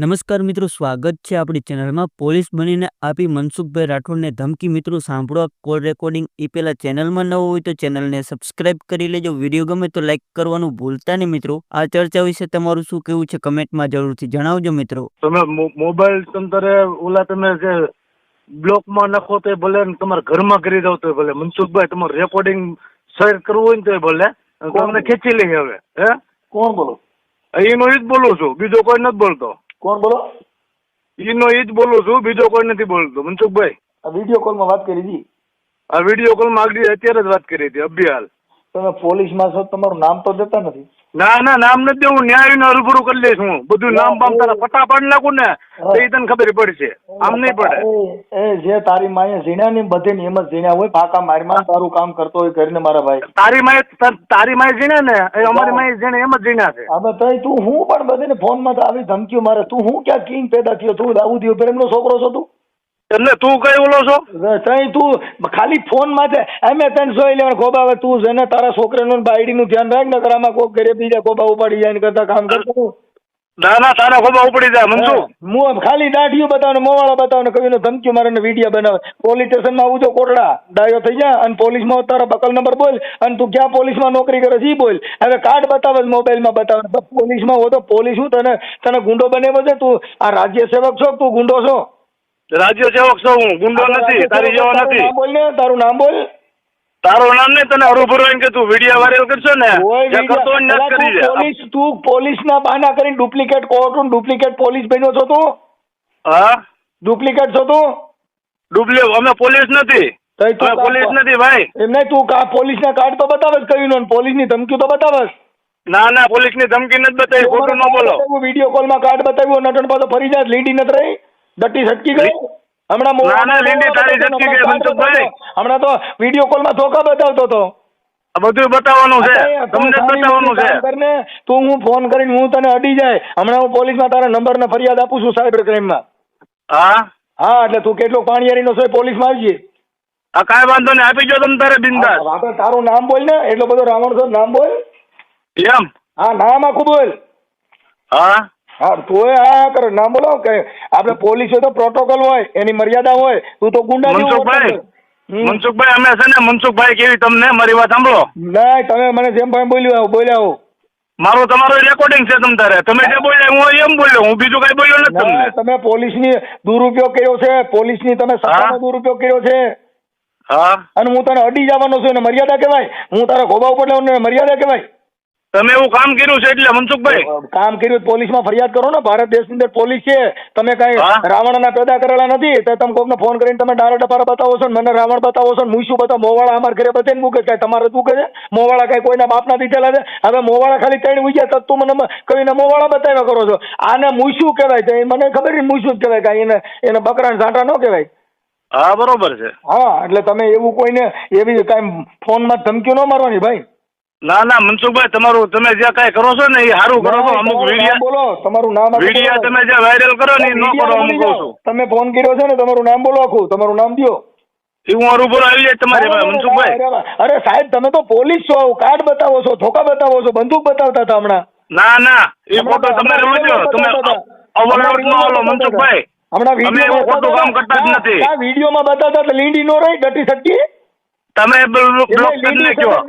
નમસ્કાર મિત્રો સ્વાગત છે આપણી ચેનલમાં. પોલીસ બનીને આપી મનસુખભાઈ રાઠોડને ધમકી. મિત્રો સાંભળો કોલ રેકોર્ડિંગ એ પહેલા ચેનલમાં ન હોય તો ચેનલને સબસ્ક્રાઇબ કરી લેજો. વીડિયો ગમે તો લાઈક કરવાનું ભૂલતા નહીં મિત્રો. આ ચર્ચા વિશે તમારું શું કેવું છે કમેન્ટમાં જરૂરથી જણાવજો મિત્રો. તમે મોબાઈલ તમારે ઓલા તમે જે બ્લોકમાં નાખો તો ભલે તમારા ઘરમાં કરી દો તો ભલે. મનસુખભાઈ તમારું રેકોર્ડિંગ શેર કરવું હોય ને તો ભલે. અને ખેંચી લઈએ હવે હે? કોણ બોલો? એનું એ જ બોલું છું. બીજો કોઈ નથી બોલતો. કોણ બોલો? ઈનો ઈ જ બોલું છું બીજો કોઈ નથી બોલતો. મનસુખભાઈ. આ વીડિયો કોલમાં વાત કરી હતી? આ વીડિયો કોલમાં આગળ અત્યારે જ વાત કરી હતી અભિયાલ તમે પોલીસમાં છો તમારું નામ તો દેતા નથી. ના ના નામ નથી દેવું ન્યાય રૂબરૂ કરી લઈશ હું. બધું નામ બામ તારા પટા પાડી નાખું ને તો એ તને ખબર પડશે. આમ નહીં પડે. એ જે તારી માએ ઝીણ્યા ને બધે નિયમ જ ઝીણ્યા હોય પાકા મારમાં તારું કામ કરતો હોય કરીને મારા ભાઈ. તારી માએ તારી માએ ઝીણ્યા ને એ અમારી માએ ઝીણે એમ જ જીણ્યા છે. હવે તો તું હું પણ બધે ફોનમાં તો આવી ધમકીઓ મારે. તું હું ક્યાં કિંગ પેદા થયો? તું દાઉદ પ્રેમ નો છોકરો છો તું? એટલે તું કઈ બોલો છો? તઈ તું ખાલી ફોનમાં છે એમ તને જોઈ લેવાનું ખોબા હવે તું છે ને તારા છોકરાનું બાયડી નું ધ્યાન રાખ ને આમાં કોક ઘરે બીજા ખોબા ઉપાડી જાય કરતા કામ કરતો ના ના તારા ખોબા ઉપડી જાય મનસુ હું ખાલી દાઢીઓ બતાવને મોવાળા બતાવને કવિ નો ધમકી મારે ને વીડિયો બનાવે. પોલીસ સ્ટેશનમાં આવું જો કોટડા ડાયો થઈ જા અને પોલીસમાં તારા બકલ નંબર બોલ અને તું ક્યાં પોલીસમાં નોકરી કરે છે બોલ. હવે કાર્ડ બતાવે મોબાઈલમાં બતાવે પોલીસમાં હો તો પોલીસ હું તને તને ગુંડો બનાવ્યો છે? તું આ રાજ્ય સેવક છો તું ગુંડો છો? રાજ્ય સેવક છું હું ગુંડો નથી તારી જેવો નથી. બોલ ને તારું નામ બોલ. તારું નામ ને તને હરુભરું એમ કે તું વીડિયો વાયરલ કરશો ને જે કરતો ને કરી દે પોલીસ તું પોલીસના બહાના કરીને ડુપ્લિકેટ કોર્ટ ડુપ્લિકેટ પોલીસ બન્યો છો તું? હા? ડુપ્લિકેટ છો તું? ડુપ્લે અમે પોલીસ નથી. તું પોલીસ નથી ભાઈ. એમ નહીં તું કા પોલીસના કાર્ડ તો બતાવે જ કયું પોલીસ પોલીસની ધમકી તો બતાવે ના ના પોલીસની ધમકી નથી બતાવી ખોટું ન બોલો. વીડિયો કોલમાં કાર્ડ બતાવ્યું નટણ પાછો ફરી જાય લીડી નથી રહી. ડટ્ટી છટકી ગઈ? હમણાં તો વીડિયો કોલમાં ધોકા બતાવતો હતો. બધું બતાવવાનું છે. તમને બતાવવાનું છે. કામ તું હું ફોન કરીને હું તને અડી જાય. હમણાં હું પોલીસમાં તારા નંબર ને ફરિયાદ આપું છું સાયબર ક્રાઇમમાં હા? હા એટલે તું કેટલો પાણીયારીનો છે પોલીસમાં આવજે. આ કાંઈ વાંધો નહીં આપી જો તમે તારે બિંદાસ. તારું નામ બોલ ને. એટલો બધો રાવણ છો નામ બોલ. એમ? હા નામ આખું બોલ. હા? હા તું આ કરે. ના બોલો કે આપણે પોલીસ હોય તો પ્રોટોકોલ હોય એની મર્યાદા હોય તું તો ગુંડા મનસુખભાઈ મનસુખભાઈ અમે છે ને મનસુખભાઈ કેવી તમને મારી વાત સાંભળો? ના તમે મને જેમ ભાઈ બોલ્યો આવું બોલ્યા મારો તમારો રેકોર્ડિંગ છે તમ તારે. તમે જે બોલ્યા હું એમ બોલ્યો હું બીજું કઈ બોલ્યો નથી તમને. તમે તમે પોલીસની દુરુપયોગ કર્યો છે. પોલીસની તમે સત્તાનો હા. દુરુપયોગ કર્યો છે. હા. અને હું તને અડી જવાનો છું એને મર્યાદા કહેવાય. હું તારા ખોબા ઉપર લેવાનો મર્યાદા કહેવાય. તમે એવું કામ કર્યું છે એટલે મનસુખભાઈ? કામ કર્યું પોલીસમાં ફરિયાદ કરો ને. ભારત દેશની અંદર પોલીસ છે. તમે કઈ. રાવણના પેદા કરેલા નથી. તો તમે કોકને ફોન કરીને તમે ડાયરેક્ટ ડપારા બતાવો છો મને રાવણ બતાવો છો હું શું બતાવો. મોવાળા અમારા ઘરે બધે મૂકે કઈ તમારે શું છે મોવાળા કઈ કોઈના બાપના દીધેલા છે? હવે મોવાળા ખાલી ત્રણ ઉગ્યા તો તું મને કહીને મોવાળા બતાવ્યા કરો છો. આને મૂસું કહેવાય તો મને ખબર નહીં મૂસું જ કહેવાય. કાંઈ એને એને બકરાને ઝાંટા ન કહેવાય. હા બરોબર છે. હા એટલે તમે એવું કોઈને એવી કાંઈ ફોનમાં ધમકીઓ ન મારવાની ભાઈ. ના ના મનસુખભાઈ તમારું તમે જે કઈ કરો છો ને એ સારું કરો છો અમુક વિડીયા બોલો તમારું નામ વિડીયા તમે જે વાયરલ કરો ને એ ન કરો અમુક છું તમે ફોન કર્યો છે ને તમારું નામ બોલો આખું તમારું નામ દો એ હું રૂબરૂ આવી જાય તમારી મનસુખભાઈ. અરે, સાહેબ તમે તો પોલીસ છો કાર્ડ બતાવો છો ધોકા બતાવો છો બંદૂક બતાવતા હતા હમણાં. ના ના એ ફોટો તમે રોજો તમે બતાવતા ન હમણાં મનસુખભાઈ. હમણાં વીડિયો ખોટું કામ કરતા જ નથી. આ વિડીયોમાં બતાવતા એટલે લીંડી નો રહી ડટી સટકી? તમે બ્લોક કરી નાખ્યો